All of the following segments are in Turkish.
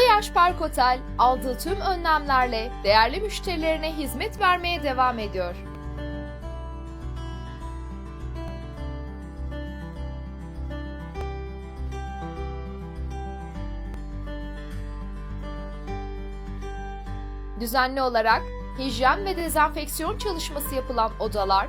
Iyaş Park Otel aldığı tüm önlemlerle değerli müşterilerine hizmet vermeye devam ediyor. Düzenli olarak hijyen ve dezenfeksiyon çalışması yapılan odalar,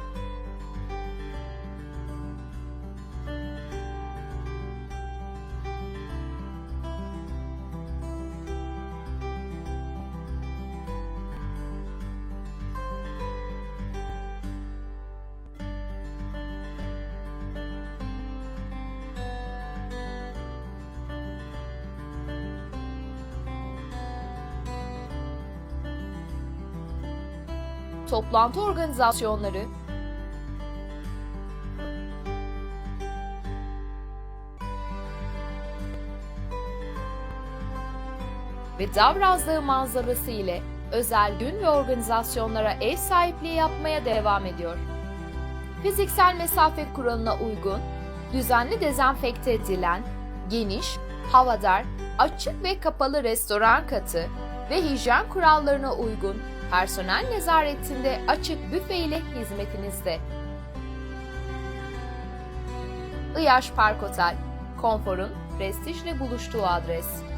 toplantı organizasyonları, ve Davrazlığı manzarası ile özel gün ve organizasyonlara ev sahipliği yapmaya devam ediyor. Fiziksel mesafe kuralına uygun, düzenli dezenfekte edilen, geniş, havadar, açık ve kapalı restoran katı ve hijyen kurallarına uygun personel nezaretinde açık büfe ile hizmetinizde. Iyaş Park Otel, konforun prestijle buluştuğu adres.